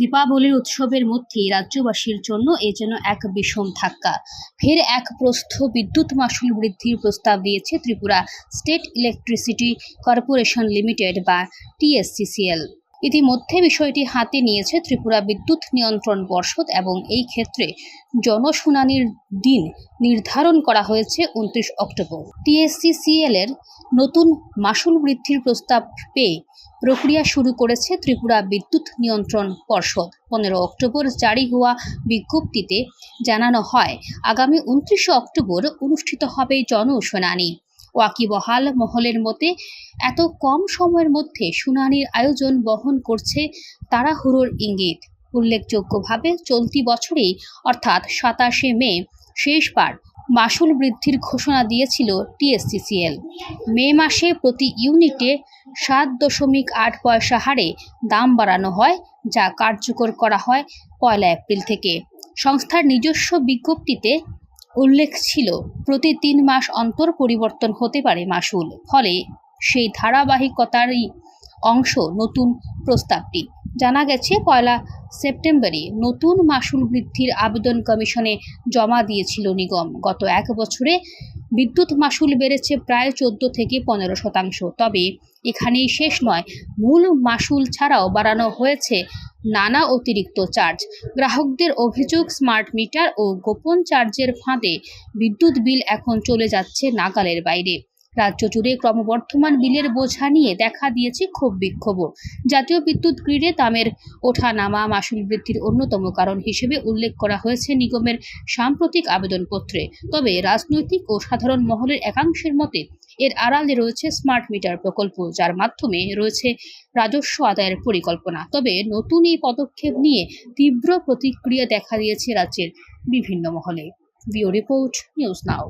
দীপাবলির উৎসবের মধ্যেই রাজ্যবাসীর জন্য এ যেন এক বিষম ধাক্কা। ফের এক প্রস্থ বিদ্যুৎ মাশুল বৃদ্ধির প্রস্তাব দিয়েছে Tripura state electricity corporation limited বা টিএসসিসিএল। ইতিমধ্যে বিষয়টি হাতে নিয়েছে ত্রিপুরা বিদ্যুৎ নিয়ন্ত্রণ পর্ষদ এবং এই ক্ষেত্রে জনশুনানির দিন নির্ধারণ করা হয়েছে উনত্রিশ অক্টোবর। টিএসসিসিএল এর নতুন মাশুল বৃদ্ধির প্রস্তাব পেয়ে প্রক্রিয়া শুরু করেছে ত্রিপুরা বিদ্যুৎ নিয়ন্ত্রণ পর্ষদ। পনেরো অক্টোবর জারি হওয়া বিজ্ঞপ্তিতে জানানো হয়, আগামী উনত্রিশে অক্টোবর অনুষ্ঠিত হবে জনশুনানি। ওয়াকিবহাল মহলের মতে, এত কম সময়ের মধ্যে শুনানির আয়োজন বহন করছে তাড়াহুড়োর ইঙ্গিত। উল্লেখযোগ্যভাবে, চলতি বছরেই, অর্থাৎ সাতাশে মে, শেষবার মাশুল বৃদ্ধির ঘোষণা দিয়েছিল টিএসসিসিএল। মে মাসে প্রতি ইউনিটে সাত দশমিক আট পয়সা হারে দাম বাড়ানো হয়, যা কার্যকর করা হয় পয়লা এপ্রিল থেকে। সংস্থার নিজস্ব বিজ্ঞপ্তিতে উল্লেখ ছিল, প্রতি তিন মাস অন্তর পরিবর্তন হতে পারে মাশুল ফলে সেই ধারাবাহিকতারই অংশ নতুন প্রস্তাবটি। জানা গেছে, পয়লা সেপ্টেম্বরে নতুন মাসুল বৃদ্ধির আবেদন কমিশনে জমা দিয়েছিল নিগম। গত এক বছরে বিদ্যুৎ মাশুল বেড়েছে প্রায় চোদ্দ থেকে পনেরো শতাংশ। তবে এখানেই শেষ নয়, মূল মাসুল ছাড়াও বাড়ানো হয়েছে নানা অতিরিক্ত চার্জ। গ্রাহকদের অভিযোগ, স্মার্ট মিটার ও গোপন চার্জের ফাঁদে বিদ্যুৎ বিল এখন চলে যাচ্ছে নাগালের বাইরে। রাজ্য জুড়ে ক্রমবর্ধমান বিলের বোঝা নিয়ে দেখা দিয়েছে ক্ষোভ বিক্ষোভ। জাতীয় বিদ্যুৎ গ্রিডে দামের ওঠা নামা মাশুল বৃদ্ধির অন্যতম কারণ হিসেবে উল্লেখ করা হয়েছে নিগমের সাম্প্রতিক আবেদনপত্রে। তবে রাজনৈতিক ও সাধারণ মহলের একাংশের মতে, এর আড়ালে রয়েছে স্মার্ট মিটার প্রকল্প, যার মাধ্যমে রয়েছে রাজস্ব আদায়ের পরিকল্পনা। তবে নতুন এই পদক্ষেপ নিয়ে তীব্র প্রতিক্রিয়া দেখা দিয়েছে রাজ্যের বিভিন্ন মহলে। VO report, news now.